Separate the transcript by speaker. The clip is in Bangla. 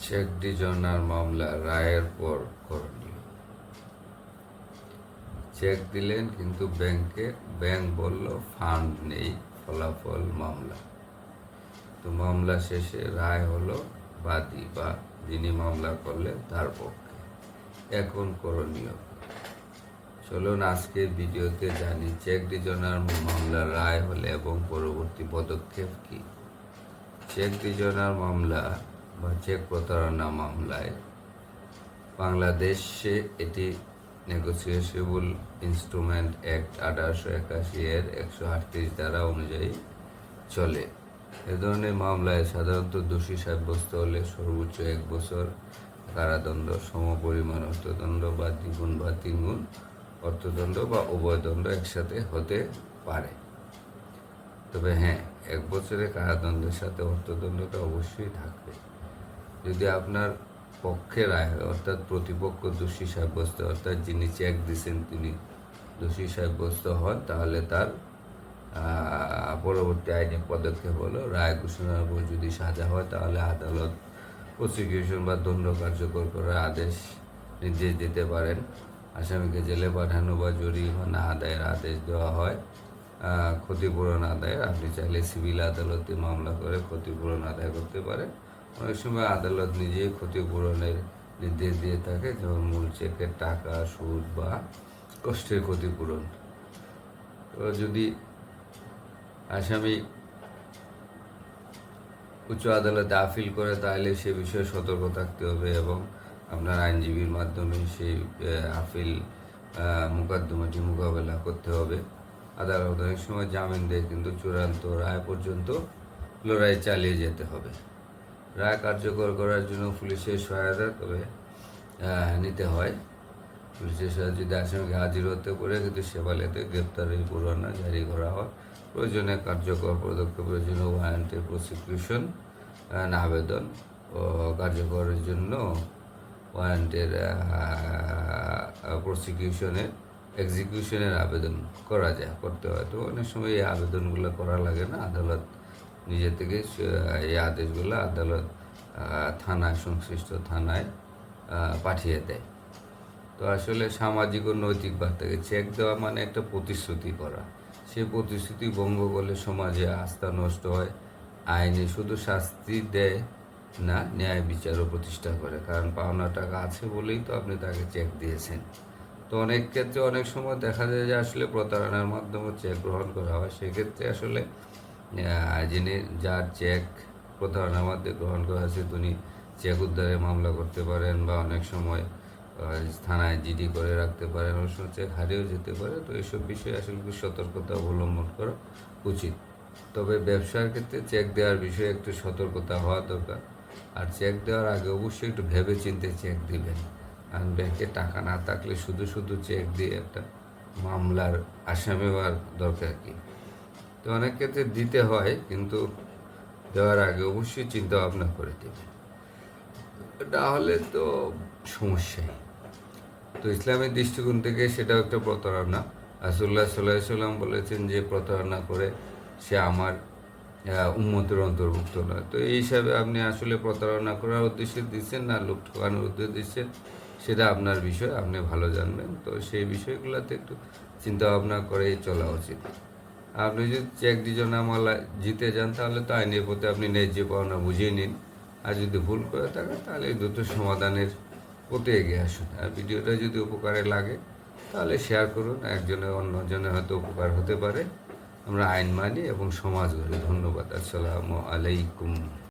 Speaker 1: চেক ডিজনার মামলা রায়ের পর করণীয়। চেক দিলেন, কিন্তু ব্যাংকে ব্যাংক বলল, ফান্ড নেই, ফলাফল মামলা। তো মামলা শেষে রায় হলো, বাদী বা যিনি মামলা করলেন, তার পক্ষে। এখন করণীয়। চলুন আজকে ভিডিওতে জানি চেক ডিজনার মামলা রায় হলে এবং পরবর্তী পদক্ষেপ কি? চেক ডিজনার মামলা বা চেক প্রতারণা মামলায় বাংলাদেশে এটি নেগোসিয়েশবল ইনস্ট্রুমেন্ট অ্যাক্ট আঠারোশো একাশি এর একশো আটত্রিশ ধারা অনুযায়ী চলে। এ ধরনের মামলায় সাধারণত দোষী সাব্যস্ত হলে সর্বোচ্চ এক বছর কারাদণ্ড, সমপরিমাণ অর্থদণ্ড বা দ্বিগুণ বা তিনগুণ অর্থদণ্ড বা উভয় দণ্ড একসাথে হতে পারে। তবে হ্যাঁ এক বছরের কারাদণ্ডের সাথে অর্থদণ্ডটা অবশ্যই থাকবে। যদি আপনার পক্ষে রায় হয়, অর্থাৎ প্রতিপক্ষ দোষী সাব্যস্ত, অর্থাৎ যিনি চেক দিয়েছেন তিনি দোষী সাব্যস্ত হন, তাহলে তার পরবর্তী আইনি পদক্ষেপ হলো রায় ঘোষণার পর যদি সাজা হয়, তাহলে আদালত প্রসিকিউশন বা দণ্ড কার্যকর করার আদেশ নির্দেশ দিতে পারেন। আসামিকে জেলে পাঠানো বা জরিমানা আদায়ের আদেশ দেওয়া হয়। ক্ষতিপূরণ আদায়ের, আপনি চাইলে সিভিল আদালতে মামলা করে ক্ষতিপূরণ আদায় করতে পারেন। অনেক সময় আদালত নিজেই ক্ষতিপূরণের নির্দেশ দিয়ে থাকে, যেমন মূল চেকের টাকা, সুদ বা কষ্টের ক্ষতিপূরণ। যদি আসামি উচ্চ আদালতে আপিল করে, তাহলে সে বিষয়ে সতর্ক থাকতে হবে এবং আপনার আইনজীবীর মাধ্যমে সেই আপিল মোকদ্দমাটি মোকাবেলা করতে হবে। আদালত অনেক সময় জামিন দেয়, কিন্তু চূড়ান্ত রায় পর্যন্ত লড়াই চালিয়ে যেতে হবে। রায় কার্যকর করার জন্য পুলিশের সহায়তা তবে নিতে হয়। পুলিশের সাথে যদি আসামিকে হাজির হতে পারে, কিন্তু সেবালেতে গ্রেপ্তারের পরোয়ানা জারি করা হয়। প্রয়োজনে কার্যকর পদক্ষেপের জন্য ওয়ারেন্টের প্রসিকিউশন আবেদন ও কার্যকরের জন্য ওয়ারেন্টের প্রসিকিউশনের এক্সিকিউশনের আবেদন করা যায়, করতে হয়। তো অনেক সময় এই আবেদনগুলো করা লাগে না, আদালত নিজে থেকে এই আদেশগুলো আদালত থানায়, সংশ্লিষ্ট থানায় পাঠিয়ে দেয়। তো আসলে সামাজিক ও নৈতিক বার্তাকে চেক দেওয়া মানে একটা প্রতিশ্রুতি করা। সেই প্রতিশ্রুতি ভঙ্গ করলে সমাজে আস্থা নষ্ট হয়, আইনে শুধু শাস্তি দেয় না, ন্যায় বিচারও প্রতিষ্ঠা করে। কারণ পাওনা টাকা আছে বলেই তো আপনি তাকে চেক দিয়েছেন। তো অনেক ক্ষেত্রে অনেক সময় দেখা যায় যে আসলে প্রতারণার মাধ্যমে চেক গ্রহণ করা হয়। সেক্ষেত্রে আসলে যিনি যার চেক প্রতারণার মাধ্যমে গ্রহণ করা হয়েছে, তিনি চেক উদ্ধারে মামলা করতে পারেন বা অনেক সময় থানায় জিডি করে রাখতে পারেন। অনেক সময় চেক হারিয়েও যেতে পারে। তো এইসব বিষয়ে আসলে সতর্কতা অবলম্বন করা উচিত। তবে ব্যবসার ক্ষেত্রে চেক দেওয়ার বিষয়ে একটু সতর্কতা হওয়া দরকার। আর চেক দেওয়ার আগে অবশ্যই একটু ভেবে চিন্তে চেক দিবেন। কারণ ব্যাংকে টাকা না থাকলে শুধু শুধু চেক দিয়ে একটা মামলার আসামি হওয়ার দরকার কি? তো অনেক ক্ষেত্রে দিতে হয় কিন্তু দেওয়ার আগে অবশ্যই চিন্তা ভাবনা করে দেবে তাহলে তো সমস্যাই তো ইসলামের দৃষ্টিকোণ থেকে সেটাও একটা প্রতারণা। রাসুল্লাহ সাল্লাহ সাল্লাম বলেছেন যে প্রতারণা করে সে আমার আহ, উম্মতের অন্তর্ভুক্ত নয়। তো এই হিসাবে আপনি আসলে প্রতারণা করার উদ্দেশ্যে দিচ্ছেন না লোক ঠকানোর উদ্দেশ্যে দিচ্ছেন সেটা আপনার বিষয় আপনি ভালো জানবেন। তো সেই বিষয়গুলোতে একটু চিন্তা ভাবনা করেই চলা উচিত। আপনি যদি চেক দুজনে মালা জিতে যান, তাহলে তো আইনের প্রতি আপনি ন্যায্য পাওনা বুঝিয়ে নিন। আর যদি ভুল করে থাকেন, তাহলে দ্রুত সমাধানের প্রতি এগিয়ে আসুন। আর ভিডিওটা যদি উপকারে লাগে, তাহলে শেয়ার করুন। একজনের অন্যজনের হয়তো উপকার হতে পারে। আমরা আইন মানি এবং সমাজ গড়ি। ধন্যবাদ। আসসালামু আলাইকুম।